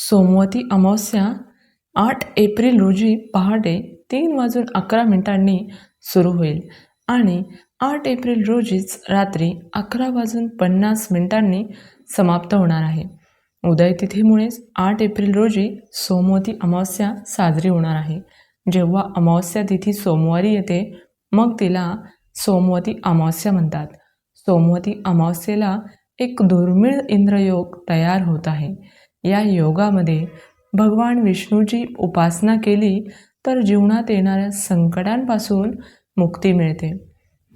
सोमवती अमावस्या आठ एप्रिल रोजी पहाटे तीन वाजून अकरा मिनिटांनी सुरू होईल आणि आठ एप्रिल रोजीच रात्री अकरा वाजून पन्नास मिनिटांनी समाप्त होणार आहे. उदय तिथीमुळेच आठ एप्रिल रोजी सोमवती अमावस्या साजरी होणार आहे. जेव्हा अमावस्या तिथी सोमवारी येते मग तिला सोमवती अमावस्या म्हणतात. सोमवती अमावस्येला एक दुर्मिळ इंद्रयोग तयार होत आहे. या योगामध्ये भगवान विष्णूची उपासना केली तर जीवनात येणाऱ्या संकटांपासून मुक्ती मिळते.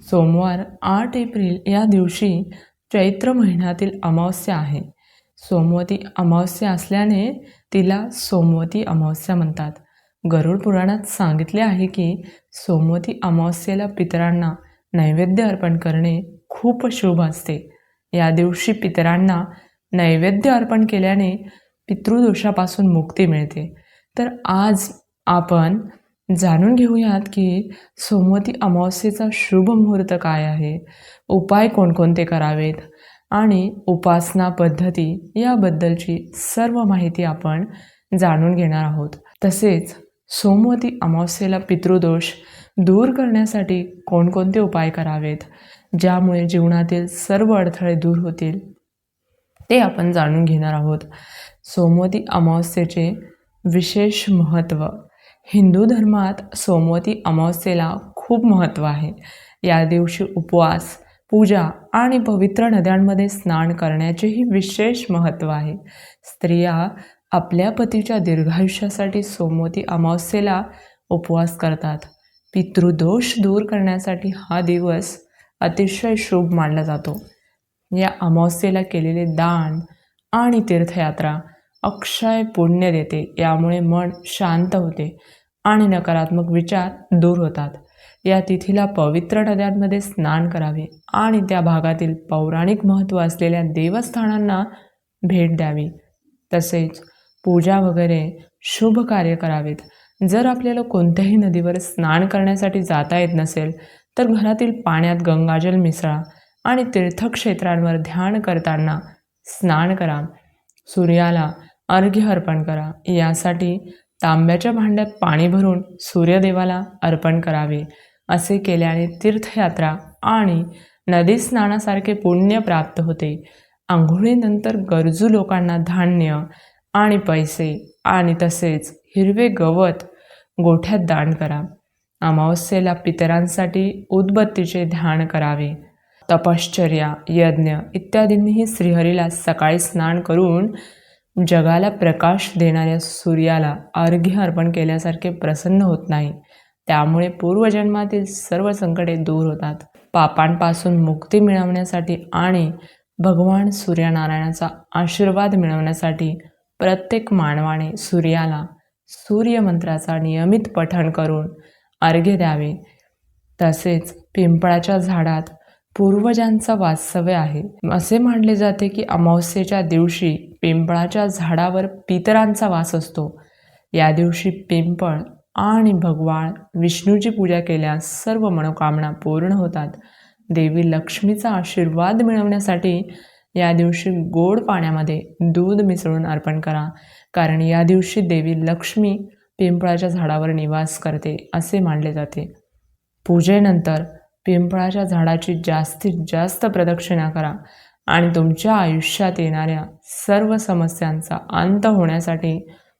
सोमवार आठ एप्रिल या दिवशी चैत्र महिन्यातील अमावस्या आहे. सोमवती अमावस्या असल्याने तिला सोमवती अमावस्या म्हणतात. गरुड पुराणात सांगितले आहे की सोमवती अमावस्येला पितरांना नैवेद्य अर्पण करणे खूप शुभ असते. या दिवशी पितरांना नैवेद्य अर्पण केल्याने पितृदोषापासून मुक्ती मिळते. तर आज आपण जाणून घेऊयात की सोमवती अमावस्येचा शुभ मुहूर्त काय आहे? उपाय कोणकोणते करावेत? आणि उपासना पद्धती याबद्दलची सर्व माहिती आपण जाणून घेणार आहोत. तसेच सोमवती अमावस्येला पितृदोष दूर करण्यासाठी कोणकोणते उपाय करावेत? ज्यामुळे जीवनातील सर्व अडथळे दूर होतील? ते आपण जाणून घेणार आहोत. सोमवती अमावस्येचे विशेष महत्त्व. हिंदू धर्मात सोमवती अमावस्येला खूप महत्त्व आहे. या दिवशी उपवास पूजा आणि पवित्र नद्यांमध्ये स्नान करण्याचेही विशेष महत्त्व आहे. स्त्रिया आपल्या पतीच्या दीर्घायुष्यासाठी सोमवती अमावस्येला उपवास करतात. पितृदोष दूर करण्यासाठी हा दिवस अतिशय शुभ मानला जातो. या अमावस्येला केलेले दान आणि तीर्थयात्रा अक्षय पुण्य देते. यामुळे मन शांत होते आणि नकारात्मक विचार दूर होतात. या तिथीला पवित्र नद्यांमध्ये स्नान करावे आणि त्या भागातील पौराणिक महत्त्व असलेल्या देवस्थानांना भेट द्यावी. तसेच पूजा वगैरे शुभ कार्य करावेत. जर आपल्याला कोणत्याही नदीवर स्नान करण्यासाठी जाता येत नसेल तर घरातील पाण्यात गंगाजल मिसळा. आणि तीर्थक्षेत्रांवर ध्यान करताना स्नान करा. सूर्याला अर्घ्य अर्पण करा. यासाठी तांब्याच्या भांड्यात पाणी भरून सूर्यदेवाला अर्पण करावे. असे केल्याने तीर्थयात्रा आणि नदी स्नानासारखे पुण्य प्राप्त होते. आंघोळीनंतर गरजू लोकांना धान्य आणि पैसे आणि तसेच हिरवे गवत गोठ्यात दान करा. अमावस्येला पितरांसाठी उदबत्तीचे ध्यान करावे. तपश्चर्या यज्ञ इत्यादींनीही श्रीहरीला सकाळी स्नान करून जगाला प्रकाश देणाऱ्या सूर्याला अर्घ्य अर्पण केल्यासारखे प्रसन्न होत नाही. त्यामुळे पूर्वजन्मातील सर्व संकटे दूर होतात. पापांपासून मुक्ती मिळवण्यासाठी आणि भगवान सूर्यनारायणाचा आशीर्वाद मिळवण्यासाठी प्रत्येक मानवाने सूर्याला सूर्यमंत्राचा नियमित पठण करून अर्घ्य द्यावे. तसेच पिंपळाच्या झाडात पूर्वजांचा वास्तव्य आहे. असे मानले जाते की अमावस्येच्या दिवशी पिंपळाच्या झाडावर पितरांचा वास असतो. या दिवशी पिंपळ आणि भगवान विष्णूची पूजा केल्यास सर्व मनोकामना पूर्ण होतात. देवी लक्ष्मीचा आशीर्वाद मिळवण्यासाठी या दिवशी गोड पाण्यामध्ये दूध मिसळून अर्पण करा. कारण या दिवशी देवी लक्ष्मी पिंपळाच्या झाडावर निवास करते असे मानले जाते. पूजेनंतर पिंपळाच्या झाडाची जास्तीत जास्त प्रदक्षिणा करा आणि तुमच्या आयुष्यात येणाऱ्या सर्व समस्यांचा अंत होण्यासाठी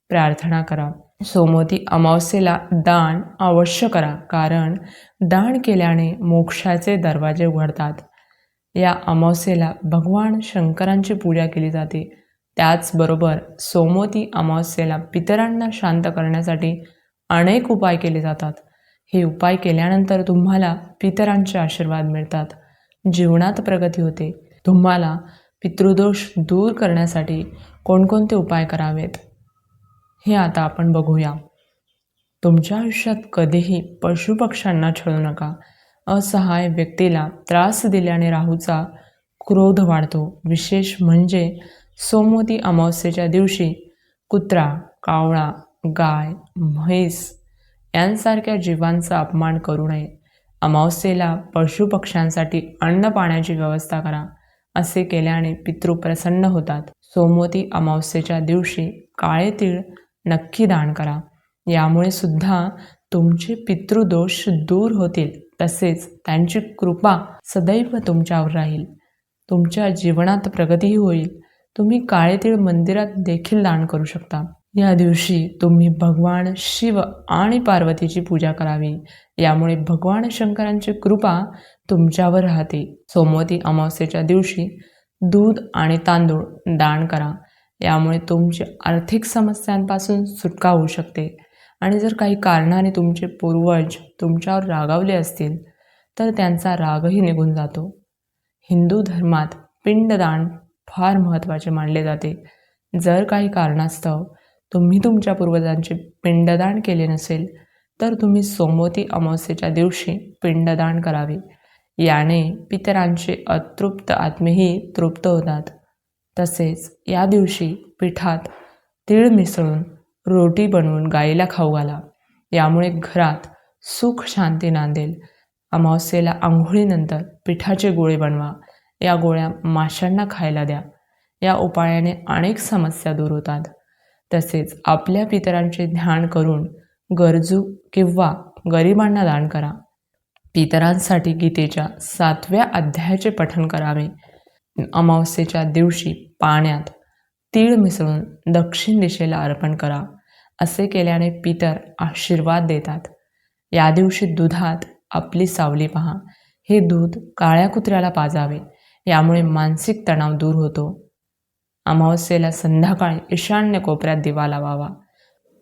प्रार्थना करा. सोमवती अमावस्येला दान अवश्य करा कारण दान केल्याने मोक्षाचे दरवाजे उघडतात. या अमावस्येला भगवान शंकरांची पूजा केली जाते. त्याचबरोबर सोमवती अमावस्येला पितरांना शांत करण्यासाठी अनेक उपाय केले जातात. हे उपाय केल्यानंतर तुम्हाला पितरांचे आशीर्वाद मिळतात. जीवनात प्रगती होते. तुम्हाला पितृदोष दूर करण्यासाठी कोणकोणते उपाय करावेत? हे आता आपण बघूया. तुमच्या आयुष्यात कधीही पशुपक्ष्यांना छळू नका. असहाय व्यक्तीला त्रास दिल्याने राहूचा क्रोध वाढतो. विशेष म्हणजे सोमवती अमावस्येच्या दिवशी कुत्रा कावळा गाय म्हैस यांसारख्या जीवांचा अपमान करू नये. अमावस्येला पशुपक्ष्यांसाठी अन्न पाण्याची व्यवस्था करा असे केल्याने पितृ प्रसन्न होतात. सोमवती अमावस्येच्या दिवशी काळे तीळ नक्की दान करा. यामुळे सुद्धा तुमचे पितृदोष दूर होतील तसेच त्यांची कृपा सदैव तुमच्यावर राहील. तुमच्या जीवनात प्रगतीही होईल. तुम्ही काळे तीळ मंदिरात देखील दान करू शकता. या दिवशी तुम्ही भगवान शिव आणि पार्वतीची पूजा करावी. यामुळे भगवान शंकरांची कृपा तुमच्यावर राहते. सोमवती अमावस्येच्या दिवशी दूध आणि तांदूळ दान करा. यामुळे तुमची आर्थिक समस्यांपासून सुटका होऊ शकते. आणि जर काही कारणाने तुमचे पूर्वज तुमच्यावर रागावले असतील तर त्यांचा रागही निघून जातो. हिंदू धर्मात पिंडदान फार महत्त्वाचे मानले जाते. जर काही कारणास्तव तुम्ही तुमच्या पूर्वजांचे पिंडदान केले नसेल तर तुम्ही सोमवती अमावस्येच्या दिवशी पिंडदान करावे. याने पितरांचे अतृप्त आत्मेही तृप्त होतात. तसेच या दिवशी पिठात तीळ मिसळून रोटी बनवून गाईला खाऊ घाला. यामुळे घरात सुख शांती नांदेल. अमावस्येला आंघोळीनंतर पिठाचे गोळे बनवा. या गोळ्या माशांना खायला द्या. या उपायाने अनेक समस्या दूर होतात. तसेच आपल्या पितरांचे ध्यान करून गरजू किंवा गरिबांना दान करा. पितरांसाठी गीतेच्या सातव्या अध्यायाचे पठण करावे. अमावस्येच्या दिवशी पाण्यात तीळ मिसळून दक्षिण दिशेला अर्पण करा असे केल्याने पितर आशीर्वाद देतात. या दिवशी दुधात आपली सावली पहा. हे दूध काळ्या कुत्र्याला पाजावे. यामुळे मानसिक तणाव दूर होतो. अमावस्येला संध्याकाळी ईशान्य कोपऱ्यात दिवा लावावा.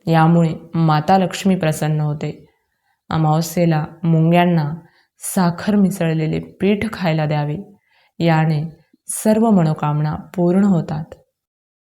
यामुळे माता लक्ष्मी प्रसन्न होते. अमावस्येला मुंग्यांना साखर मिसळलेले पीठ खायला द्यावे. याने सर्व मनोकामना पूर्ण होतात.